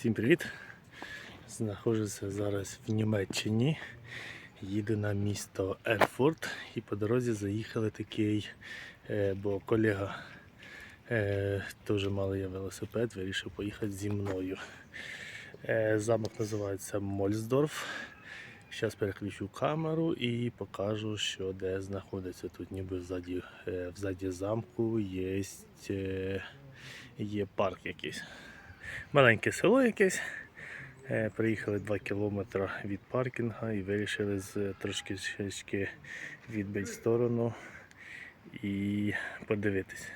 Всім привіт! Знаходжуся зараз в Німеччині. Їду на місто Ерфурт і по дорозі заїхали такий, е, бо колега теж малий велосипед, вирішив поїхати зі мною. Е, Замок називається Мольсдорф. Зараз переключу камеру і покажу, що де знаходиться. Тут ніби ззаді, е, взаді замку є, є парк якийсь. Маленьке село якесь. Е, Приїхали 2 кілометри від паркінга і вирішили трошки відбити сторону і подивитись.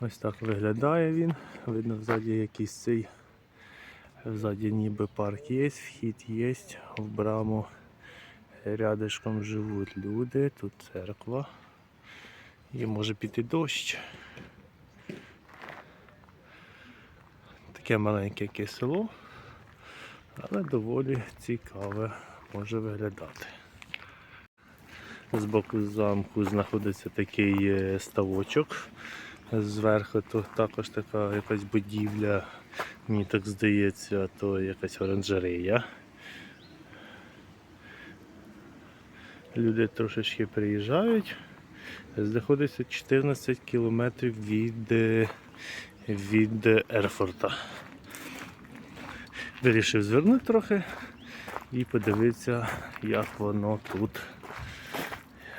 Ось так виглядає він. Видно, ззаді якийсь цей. Ззаді ніби парк є, вхід є, в браму рядишком живуть люди, тут церква. І може піти дощ. Таке маленьке село, але доволі цікаве може виглядати. З боку замку знаходиться такий е, ставочок. Зверху то також така якась будівля, мені так здається, то якась оранжерея. Люди трошечки приїжджають. Знаходиться 14 кілометрів від, е, від Ерфорта. Вирішив звернути трохи і подивитися, як воно тут.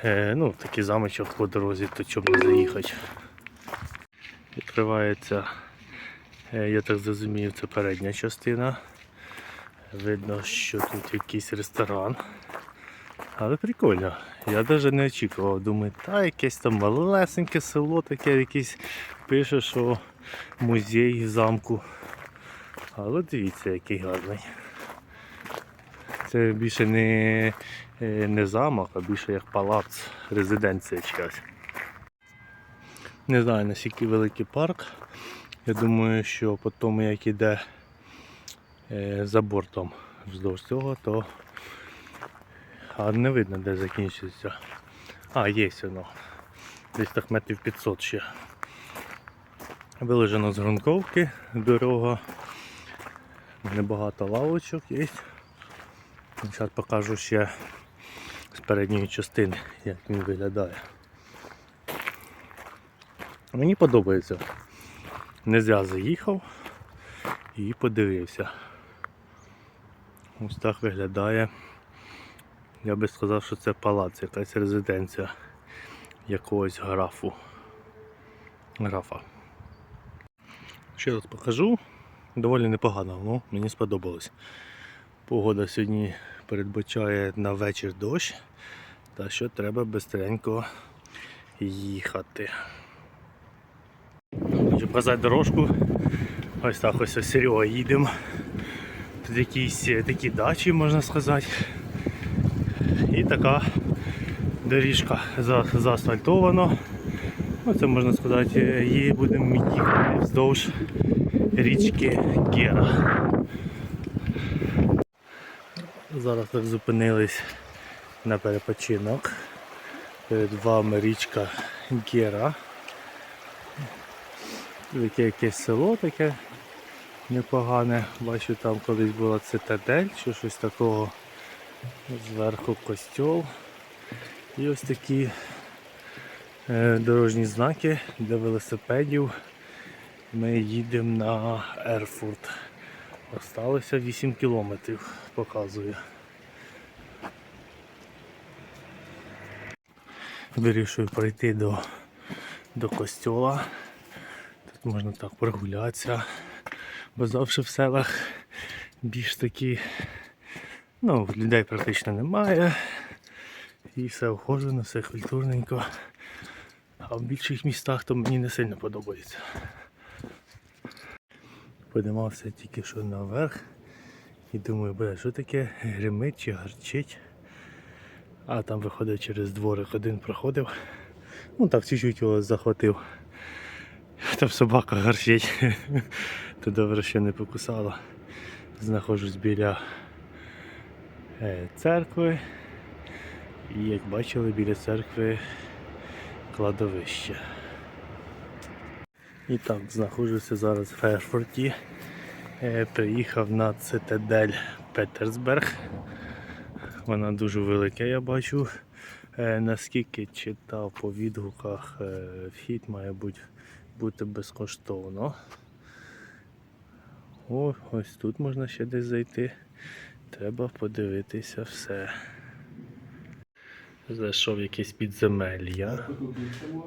Е, ну, такий замочок по дорозі, то чому заїхати. Відкривається, е, я так зрозумів, це передня частина. Видно, що тут якийсь ресторан. Але прикольно. Я навіть не очікував. Думаю, та якесь там малесеньке село, таке якесь пише, що музей замку. Але дивіться, який гарний. Це більше не, е, не замок, а більше як палац, резиденція чиясь. Не знаю наскільки великий парк. Я думаю, що по тому як іде е, за бортом вздовж цього, то а не видно де закінчується. А, є воно. Десь так метрів 500 ще. Вилежено з грунтовки, дорога. Небагато лавочок є. Зараз покажу ще з передньої частини, як він виглядає. Мені подобається. Не зря заїхав і подивився. Ось так виглядає. Я би сказав, що це палац, якась резиденція якогось графу. Графа. Ще раз покажу. Доволі непогано, ну, мені сподобалось. Погода сьогодні передбачає на вечір дощ, та що треба бистренько їхати. Хочу показати дорожку. Ось так ось ось Серега їдемо. Тут якісь е, такі дачі, можна сказати. Така доріжка за- заасфальтована. Ну, це можна сказати, її будемо їхати вздовж річки Гера. Зараз так зупинились на перепочинок. Перед вами річка Гера. Таке якесь село таке непогане. Бачу, там колись була цитадель чи щось такого. Зверху костьол. І ось такі е, дорожні знаки для велосипедів. Ми їдемо на Ерфурт. Осталося 8 кілометрів, показує. Вирішую пройти до, до костьола. Тут можна так прогулятися. Бо завжди в селах більш такі, ну, людей практично немає. І все охожено, все культурненько. А в більших містах то мені не сильно подобається. Подимався тільки що наверх і думаю, бля, що таке гримить чи гарчить. А там виходить через дворик один проходив. Ну так чуть-чуть його захватив. Там собака гарчить. То добре, що не покусала. Знаходжусь біля церкви. І як бачили, біля церкви кладовище. І так, знаходжуся зараз в Ерфорті. Е, Приїхав на цитадель Петерсберг. Вона дуже велика, я бачу. Е, Наскільки читав по відгуках, е, вхід має бути безкоштовно. О, ось тут можна ще десь зайти. Треба подивитися все. Зайшов якесь підземелля.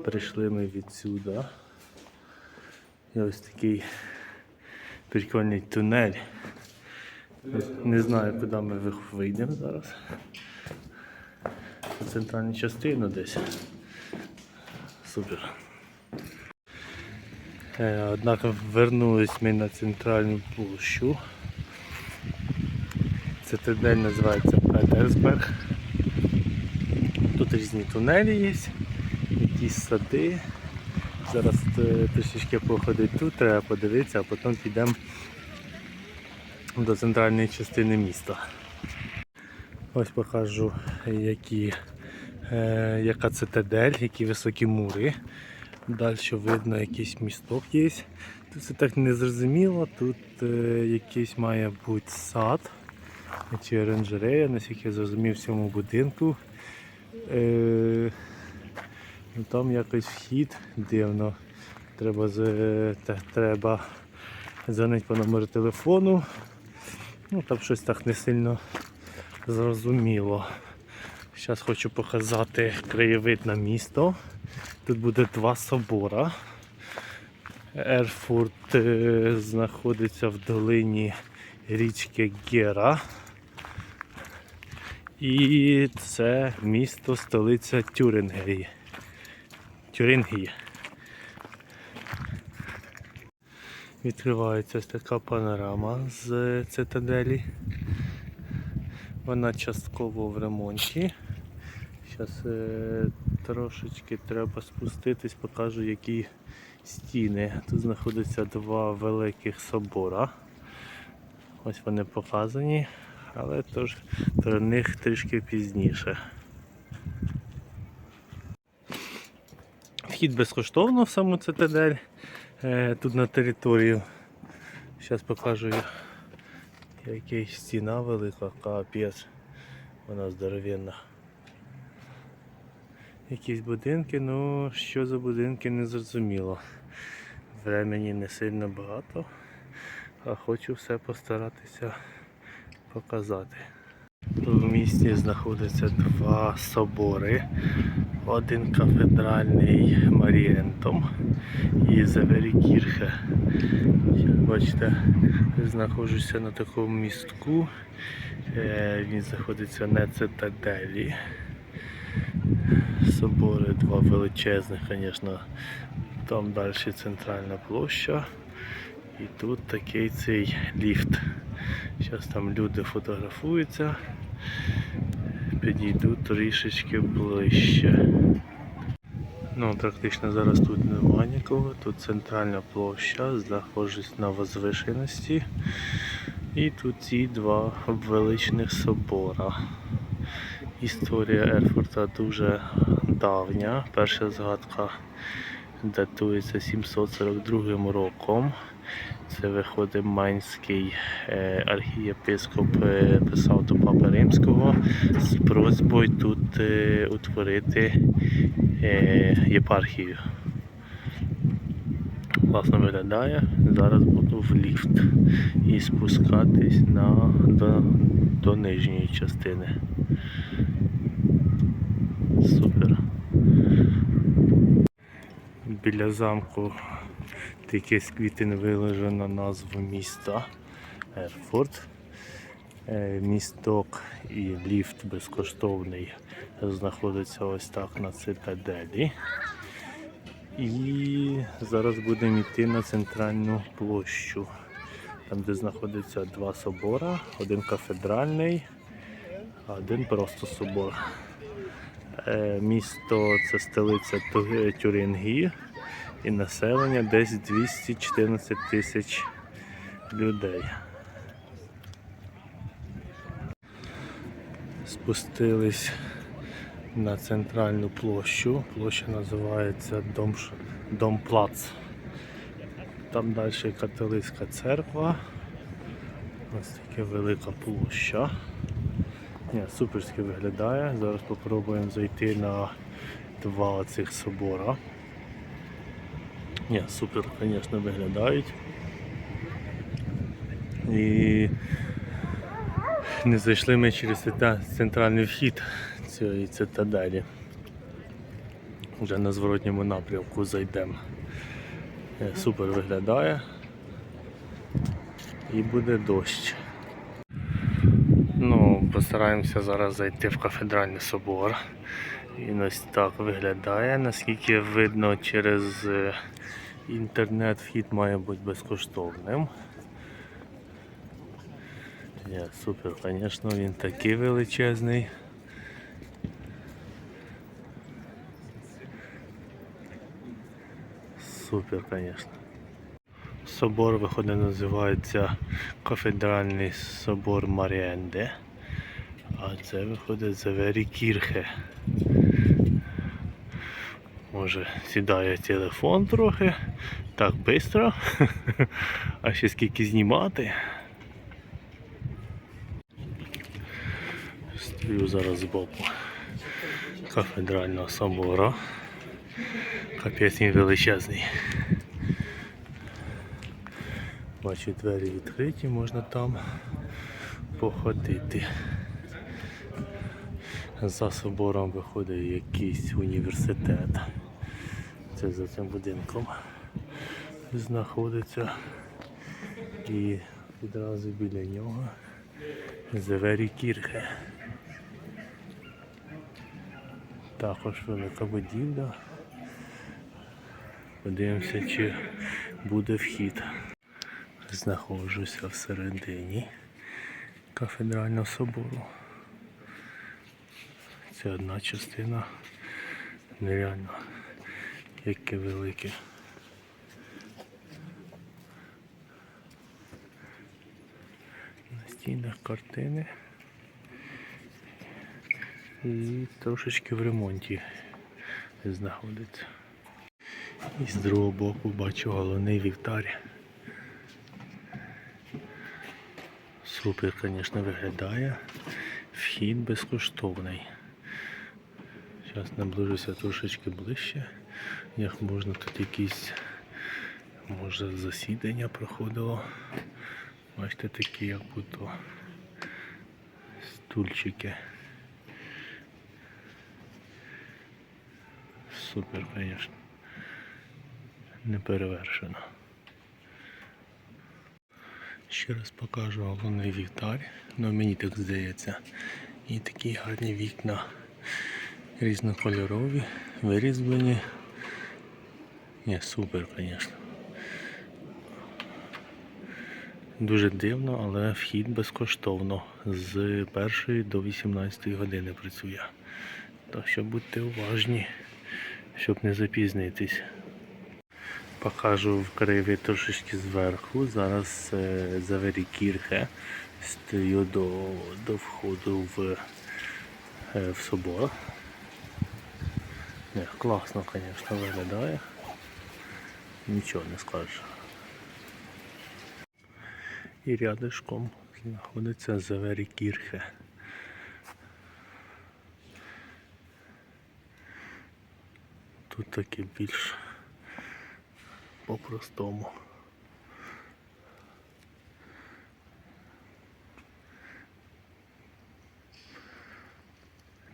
Прийшли ми відсюди. І ось такий прикольний тунель. Не знаю, куди ми ви- вийдемо зараз. У центральну частину десь. Супер. Е, Однак вернулись ми на центральну площу. Цитадель називається Петерсберг. Тут різні тунелі є, якісь сади. Зараз е, трішечки походить тут, треба подивитися, а потім підемо до центральної частини міста. Ось покажу, які, е, яка цитадель, які високі мури. Далі видно якийсь місток є. Тут це так не зрозуміло, тут е, якийсь має бути сад чи оранжерея, наскільки я зрозумів в цьому будинку. Е, ну, там якось вхід дивно. Треба, з- те- треба дзвонити по номеру телефону. Ну, там щось так не сильно зрозуміло. Зараз хочу показати краєвид на місто. Тут буде два собора. Ерфурт е, знаходиться в долині річки Гера. І це місто столиця Тюрингії. Тюрингії. Відкривається така панорама з цитаделі. Вона частково в ремонті. Зараз е, трошечки треба спуститись, покажу які стіни. Тут знаходяться два великих собора. Ось вони показані, але тож про них трішки пізніше. Вхід безкоштовно в саму цитадель. Е, тут на територію. Зараз покажу яка стіна велика, капець. Вона здоровенна. Якісь будинки, ну що за будинки не зрозуміло. Времені не сильно багато, а хочу все постаратися показати. В місті знаходяться два собори. Один кафедральний Марієнтом і Заверікірхе. Бачите, знаходжуся на такому містку. Е, Він знаходиться на цитаделі. Собори два величезних, звісно. Там далі центральна площа. І тут такий цей ліфт. Зараз там люди фотографуються. Підійду трішечки ближче. Ну, практично зараз тут немає нікого. Тут центральна площа, знаходжусь на возвишеності. І тут ці два величних собора. Історія Ерфурта дуже давня. Перша згадка датується 742 роком. Це виходить Майнський е, архієпископ е, писав до Папи Римського з просьбою тут е, утворити єпархію. Класно виглядає. Зараз буду в ліфт і спускатись на, до, до нижньої частини. Супер. Біля замку таке з квітин виложено назву міста Ерфурт. Е, Місток і ліфт безкоштовний знаходиться ось так на цитаделі. І зараз будемо йти на центральну площу, там де знаходяться два собора, один кафедральний, один просто собор. Е, Місто це столиця Тюрингії і населення десь 214 тисяч людей. Спустились на центральну площу. Площа називається Дом, Домплац. Там далі католицька церква. Ось таке велика площа. Ні, суперськи виглядає. Зараз спробуємо зайти на два цих собора. Ні, супер, звісно, виглядають. І не зайшли ми через центральний вхід цієї цитаделі. Вже на зворотньому напрямку зайдемо. Е, Супер виглядає. І буде дощ. Ну, постараємося зараз зайти в кафедральний собор. Він ось так виглядає. Наскільки видно через е, інтернет вхід має бути безкоштовним. Є, супер, звісно, він такий величезний. Супер, звісно. Собор виходить, називається Кафедральний собор Маріенде. А це виходить Завері Кірхе. Може сідає телефон трохи. Так швидко. А ще скільки знімати. Стою зараз збоку кафедрального собору. Капець він величезний. Бачу двері відкриті, можна там походити. За собором виходить якийсь університет. Це за цим будинком знаходиться. І відразу біля нього Зевері Кірхе. Також велика будівля. Подивимося, чи буде вхід. Знаходжуся всередині кафедрального собору. Це одна частина. Нереально яке велике. На стінах картини. І трошечки в ремонті знаходиться. І з другого боку бачу головний вівтар. Супер, звісно, виглядає. Вхід безкоштовний. Зараз наближуся трошечки ближче. Як можна тут якісь може засідання проходило. Бачите, такі як будто стульчики. Супер, звісно. Не перевершено. Ще раз покажу головний вівтар. Ну мені так здається. І такі гарні вікна різнокольорові, вирізблені. Ні, супер, звісно. Дуже дивно, але вхід безкоштовно. З 1 до 18 години працює. Так що будьте уважні, щоб не запізнитись. Покажу в криві трошечки зверху. Зараз е, завері кірхе. Стою до, до входу в, е, в собор. Не, класно, звісно, виглядає. Нічого не скажеш. І рядышком знаходиться завері кірхе. Тут таке більш по-простому.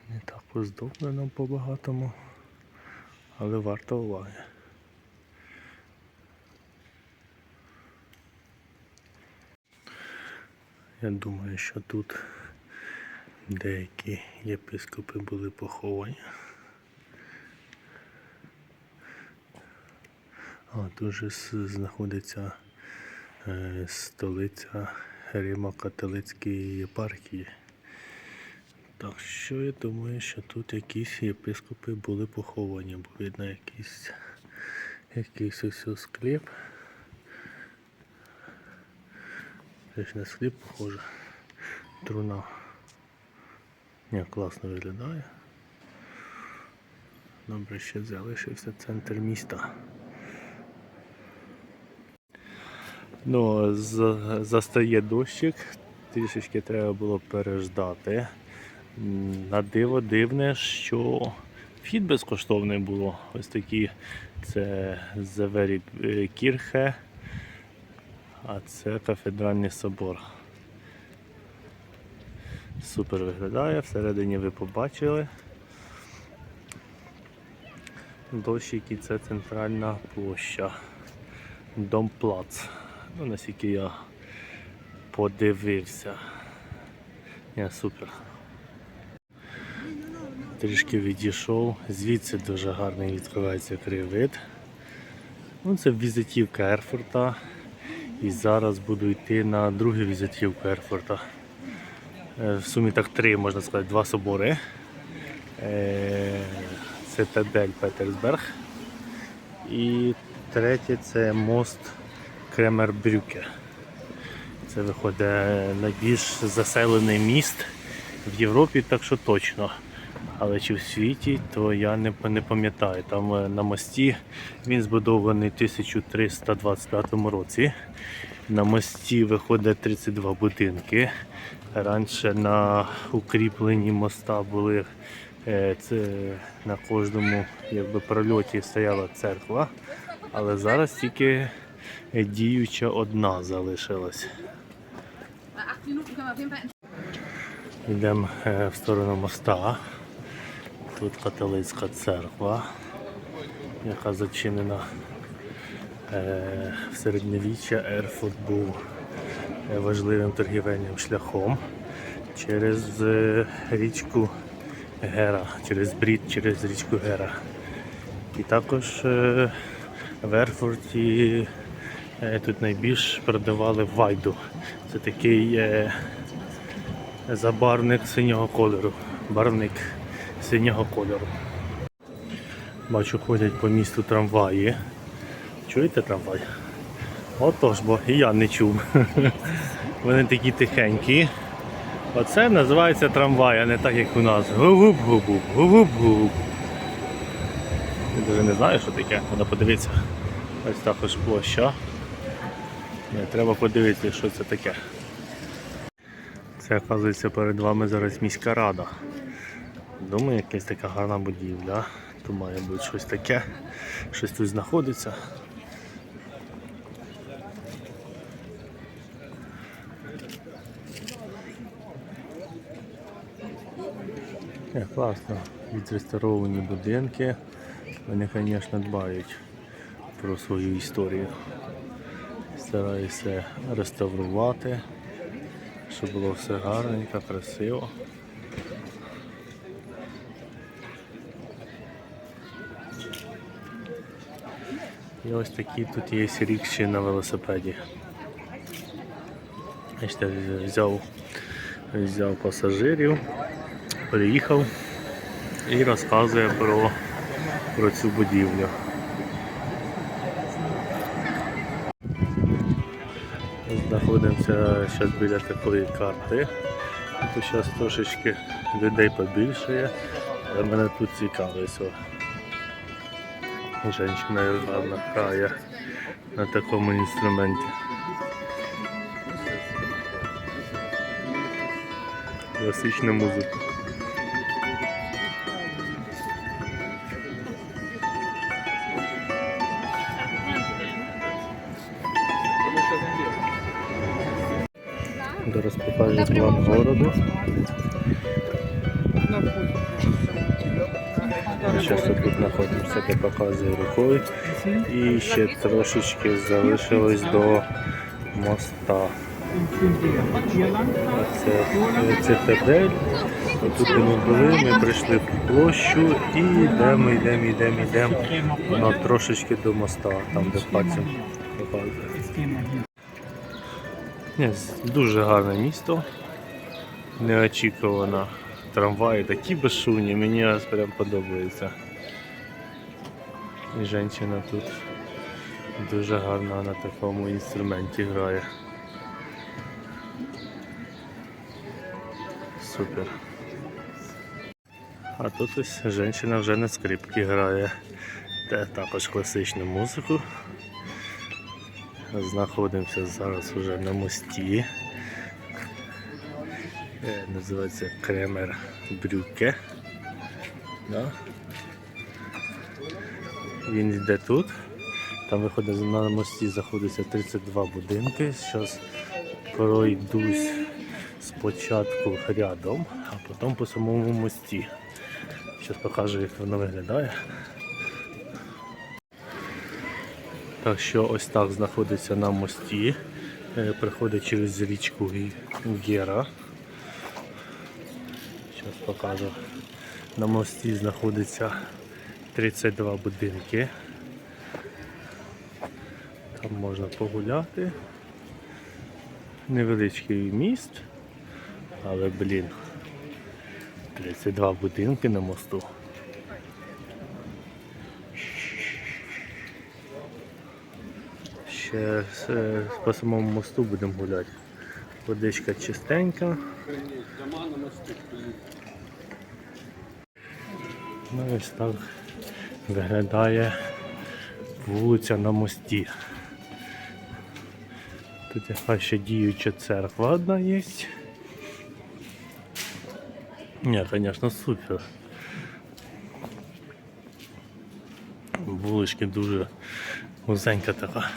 Не так оздоблено по-багатому, але варто уваги. Я думаю, що тут деякі єпископи були поховані. А тут же знаходиться е, столиця Римо-католицької єпархії. Так що я думаю, що тут якісь єпископи були поховані, бо видно якийсь, якийсь ось склеп. Це ж на склеп похоже. Труна. Ні, класно виглядає. Добре, ще залишився центр міста. Ну, застає дощик, трішечки треба було переждати. На диво дивне, що вхід безкоштовний було. Ось такі це Зевері Кірхе, а це кафедральний собор. Супер виглядає, всередині ви побачили. Дощик і це центральна площа. Домплац. Ну, наскільки я подивився. Я супер. Трішки відійшов. Звідси дуже гарний відкривається краєвид. Ну, це візитівка Ерфурта. І зараз буду йти на другу візитівку Ерфурта. Е, В сумі так три, можна сказати, два собори. Е, Цитадель Петерсберг. І третє це мост Кремербрюке. Це виходить найбільш заселений міст в Європі, так що точно. Але чи в світі, то я не, не пам'ятаю. Там е, на мості він збудований в 1325 році. На мості виходить 32 будинки. Раніше на укріпленні моста були е, це, на кожному якби, прольоті стояла церква, але зараз тільки діюча одна залишилась. Йдемо е, в сторону моста. Тут католицька церква, яка зачинена е, в середньовіччя. Ерфурт був е, важливим торгівельним шляхом через е, річку Гера, через брід через річку Гера. І також в Ерфурті тут найбільш продавали вайду. Це такий забарвник синього кольору. Барвник синього кольору. Бачу, ходять по місту трамваї. Чуєте трамвай? Отож, бо і я не чув. Вони такі тихенькі. Оце називається трамвай, а не так як у нас. Гу-гуп-гуп-гуп, гу-гуп-гуп. Я навіть не знаю, що таке, треба подивитися. Ось також площа. Ні, Треба подивитися, що це таке. Це, оказується, перед вами зараз міська рада. Думаю, якась така гарна будівля. То має бути щось таке, щось тут знаходиться. Е, класно. Відреставровані будинки. Вони, звісно, дбають про свою історію. Стараюся реставрувати, щоб було все гарненько, красиво. І ось такі тут є рікші на велосипеді. Бачите, взяв, взяв пасажирів, приїхав і розказує про, про цю будівлю. Знаходимося зараз біля такої карти. Тут зараз трошечки людей побільшає, але мене тут цікавить. Женщина гарно грає на такому інструменті. Класична музика. Зараз покажу план городу. Зараз знаходимося, де показує рукою. І ще трошечки залишилось до моста. Це цитадель. Тут ми були, ми прийшли в площу і йдемо, йдемо, йдемо, йдемо ну, трошечки до моста, там де пальцем показує. Дуже гарне місто. Неочікувано. Трамваї такі безшумні, мені прям подобається. І жінка тут дуже гарно на такому інструменті грає. Супер. А тут ось жінка вже на скрипці грає. Те також класичну музику. Знаходимося зараз уже на мості. Е, Називається Кремер Брюке. Да? Він йде тут. Там виходить на мості знаходиться 32 будинки. Зараз пройдусь спочатку рядом, а потім по самому мості. Зараз покажу, як воно виглядає. Так що ось так знаходиться на мості. Е, Приходить через річку Гера. Зараз покажу. На мості знаходиться 32 будинки. Там можна погуляти. Невеличкий міст, але блін. 32 будинки на мосту. Ще е, по самому мосту будемо гуляти. Водичка чистенька. Ну ось так виглядає вулиця на мості. Тут яка ще діюча церква одна є. Ні, звісно, супер. Вулички дуже вузенька така.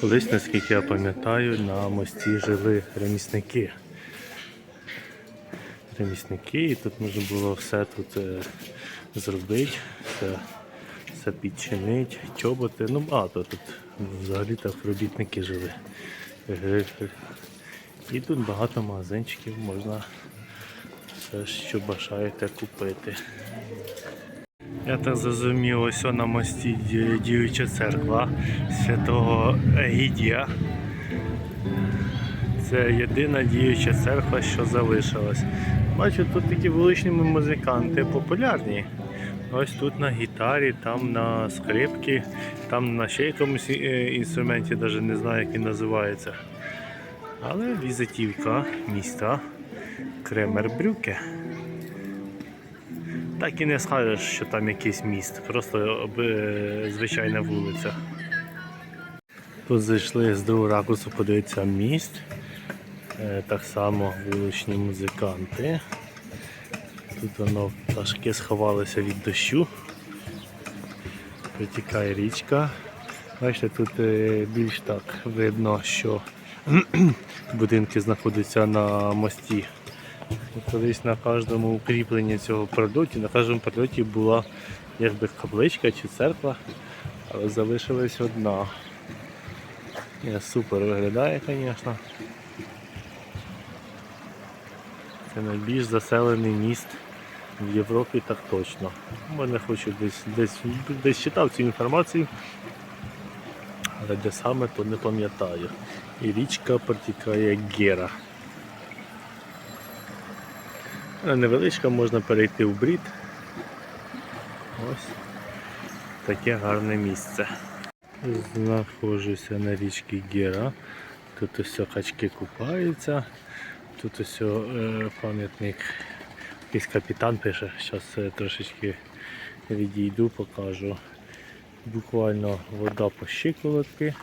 Колись, наскільки я пам'ятаю, на мості жили ремісники. Ремісники, і тут можна було все тут е, зробити, все, все підчинити, чоботи. Ну багато тут взагалі так робітники жили. І тут багато магазинчиків можна все, що бажаєте купити. Я так зрозумів, ось на мості ді- діюча церква святого Егідія. Це єдина діюча церква, що залишилась. Бачу, тут такі вуличні музиканти популярні. Ось тут на гітарі, там на скрипці, там на ще якомусь е, інструменті, навіть не знаю, як він називається. Але візитівка міста Кремербрюке. Так і не скажеш, що там якийсь міст, просто звичайна вулиця. Тут зайшли з другого ракурсу подивитися міст. Е, Так само вуличні музиканти. Тут воно пташки сховалися від дощу. Витікає річка. Бачите, тут е, більш так видно, що будинки знаходяться на мості. Колись на кожному укріпленні цього прольоті, на кожному прольоті була якби капличка чи церква, але залишилась одна. Супер виглядає, звісно. Це найбільш заселений міст в Європі так точно. Бо не хочу десь десь десь читав цю інформацію, але де саме, то не пам'ятаю. І річка протікає Гера. Невеличка, можна перейти в брід. Ось таке гарне місце. Знаходжуся на річці Гера. Тут ось качки купаються. Тут ось е, пам'ятник. Якийсь капітан пише. Зараз трошечки відійду, покажу. Буквально вода по щиколотки.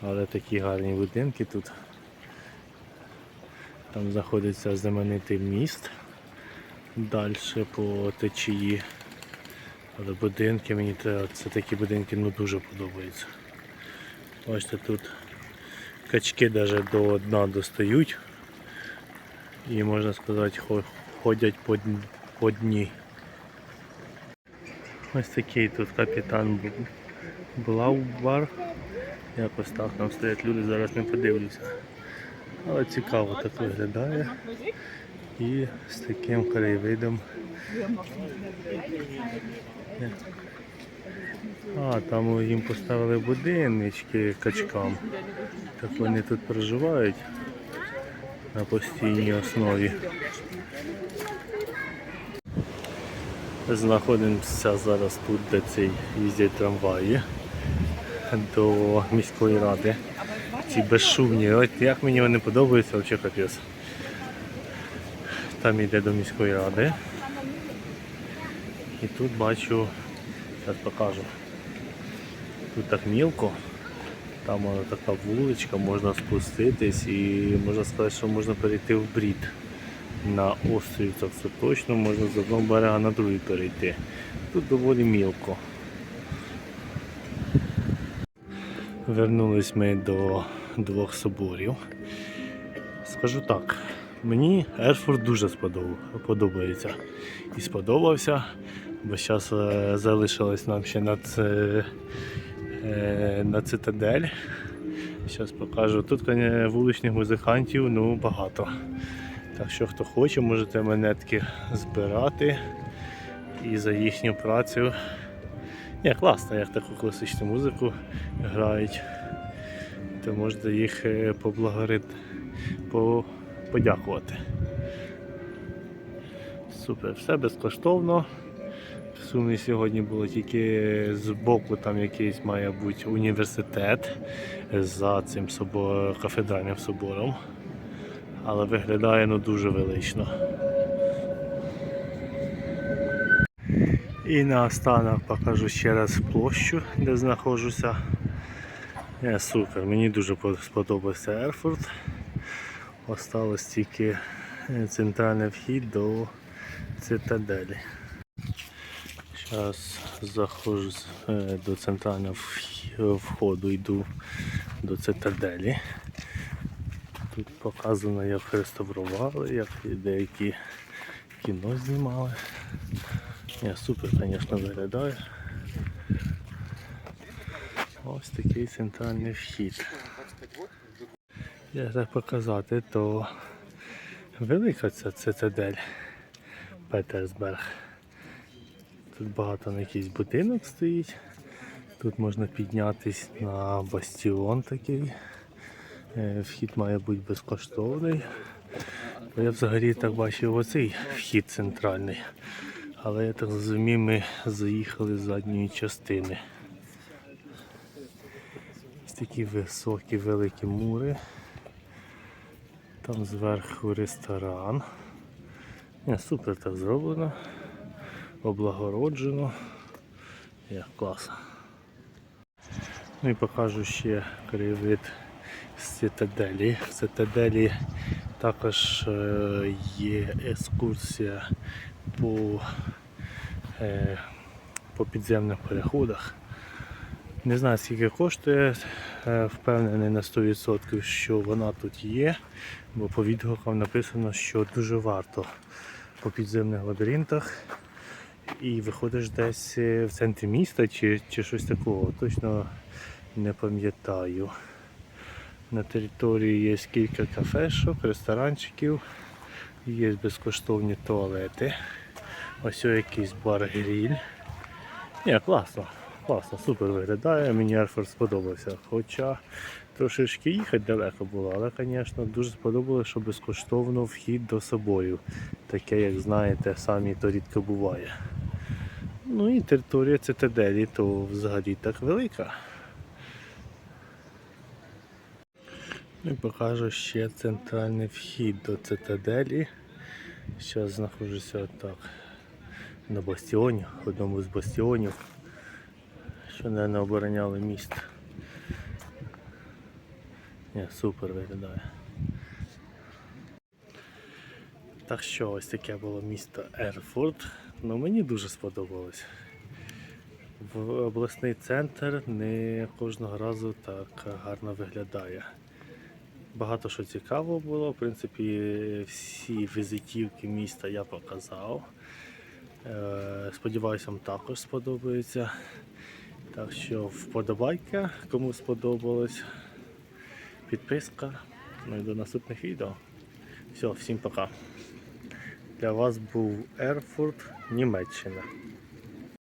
Але такі гарні будинки тут. Там знаходиться знаменитий міст. Далі по течії. Але будинки мені треба, це такі будинки ну, дуже подобаються. Бачите, тут качки навіть до дна достають. І можна сказати, ходять по, дні. Ось такий тут капітан Блаубар. Якось так там стоять люди, зараз не подивлюся. Але цікаво так виглядає. І з таким краєвидом. А, там їм поставили будиночки качкам. Так вони тут проживають на постійній основі. Знаходимося зараз тут, де цей їздять трамваї до міської ради. Ці безшумні. От як мені вони подобаються, взагалі капець. Там йде до міської ради. І тут бачу, зараз покажу. Тут так мілко. Там вона така вуличка, можна спуститись і можна сказати, що можна перейти в брід. На острів так це точно можна з одного берега на другий перейти. Тут доволі мілко. Вернулись ми до двох соборів. Скажу так, мені Ерфурт дуже подобається. І сподобався, бо зараз залишилось нам ще на, це, е, на цитадель. Зараз покажу. Тут вуличних музикантів ну, багато. Так що хто хоче, можете монетки збирати і за їхню працю. Ні, класно, як таку класичну музику грають. То можете їх е, поблагорит... по... подякувати. Супер, все безкоштовно. В сумі сьогодні було тільки з боку, там якийсь має бути університет за цим собо... кафедральним собором. Але виглядає ну, дуже велично. І наостанок покажу ще раз площу, де знаходжуся. Е, супер, мені дуже сподобався Ерфурт. Осталось тільки е, центральний вхід до цитаделі. Зараз заходжу е, до центрального входу, йду до цитаделі. Тут показано, як реставрували, як деякі кіно знімали. Ні, супер, звісно, виглядає. Ось такий центральний вхід. Як так показати, то велика ця цитадель Петерсберг. Тут багато на якийсь будинок стоїть. Тут можна піднятись на бастіон такий. Е, Вхід має бути безкоштовний. Я взагалі так бачив оцей вхід центральний. Але я так розумію, ми заїхали з задньої частини. Ось такі високі великі мури. Там зверху ресторан. Ні, супер так зроблено. Облагороджено. Як клас. Ну і покажу ще краєвид з цитаделі. В цитаделі також е, є екскурсія по, е, по підземних переходах. Не знаю скільки коштує, е, впевнений на 100%, що вона тут є, бо по відгукам написано, що дуже варто по підземних лабіринтах. І виходиш десь е, в центрі міста чи, чи щось такого, точно не пам'ятаю. На території є кілька кафешок, ресторанчиків, є безкоштовні туалети. Ось якийсь бар-гріль. Ні, класно, класно, супер виглядає. Мені Ерфорд сподобався. Хоча трошечки їхати далеко було, але, звісно, дуже сподобалося, що безкоштовно вхід до собою. Таке, як знаєте, самі то рідко буває. Ну і територія цитаделі то взагалі так велика. Ну і покажу ще центральний вхід до цитаделі. Зараз знаходжуся так на бастіоні, одному з бастіонів, що не обороняли міст. Ні, супер виглядає. Так що ось таке було місто Ерфурт. Ну мені дуже сподобалось. В обласний центр не кожного разу так гарно виглядає. Багато що цікавого було. В принципі, всі візитівки міста я показав. Е, Сподіваюся, вам також сподобається. Так що вподобайка, кому сподобалось. Підписка. Ну і до наступних відео. Все, всім пока. Для вас був Ерфурт, Німеччина.